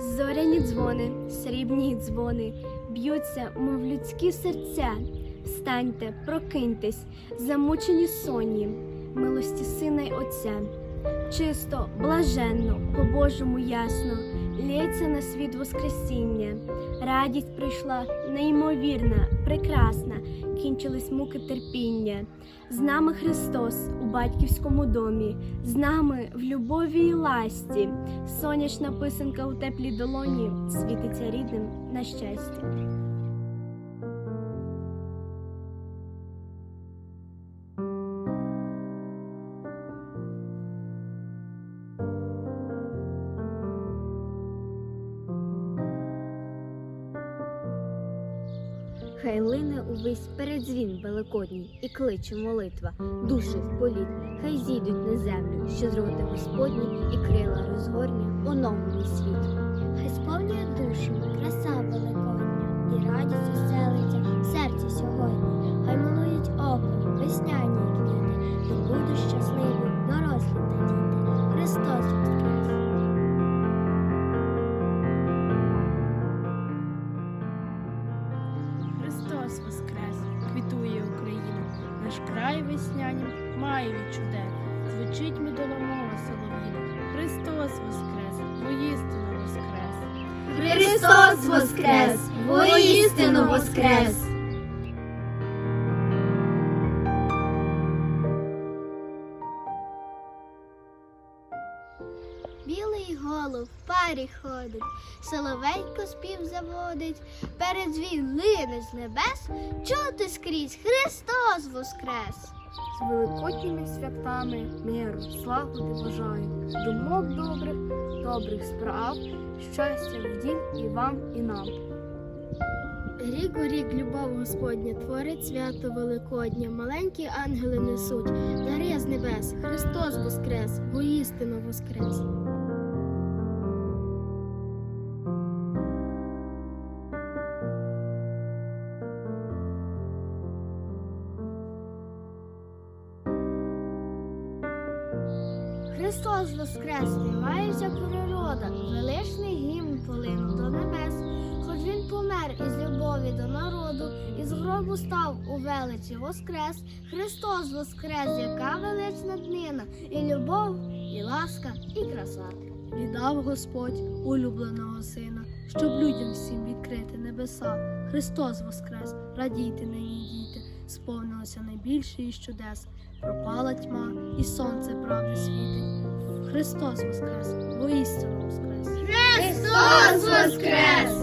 Зоряні дзвони, срібні дзвони, б'ються, мов людські серця. Встаньте, прокиньтесь, замучені сонні, милості сина й отця. Чисто, блаженно, по-божому ясно, лється на світ Воскресіння. Радість прийшла неймовірна, прекрасна, кінчились муки терпіння. З нами Христос у батьківському домі, з нами в любові і ласті. Сонячна писанка у теплій долоні світиться рідним на щастя. Хай лине увесь передзвін великодній і кличе молитва, душі в політ, хай зійдуть на землю, що з роти Господні, і крила розгорні оновлений світ. Хай сповнює душу, краса великодня, і радість оселиться край веснянім має від чудес. Звучить медоломова солов'їна. Христос Воскрес, воістину Воскрес. Христос Воскрес! Воістину Воскрес! Білий голуб в парі ходить, соловейко спів заводить, передзвін лине з небес, чути скрізь Христос Воскрес! З великодніми святами миру, славу бажаю, думок добрих, добрих справ, щастя в дім і вам, і нам. Рік у рік любов Господня творить свято Великодня, маленькі ангели несуть, небес, Христос Воскрес, воістину Воскрес! Христос Воскрес, мається природа, величний гімн полинув до небес. Хоч він помер із до народу, із гробу став у величі воскрес. Христос Воскрес, яка велична днина, і любов, і ласка, і краса. Віддав Господь улюбленого сина, щоб людям всім відкрити небеса. Христос Воскрес, радійте нині, діти, сповнилося найбільше із чудес. Пропала тьма, і сонце правди світить. Христос Воскрес, воістину Воскрес. Христос Воскрес!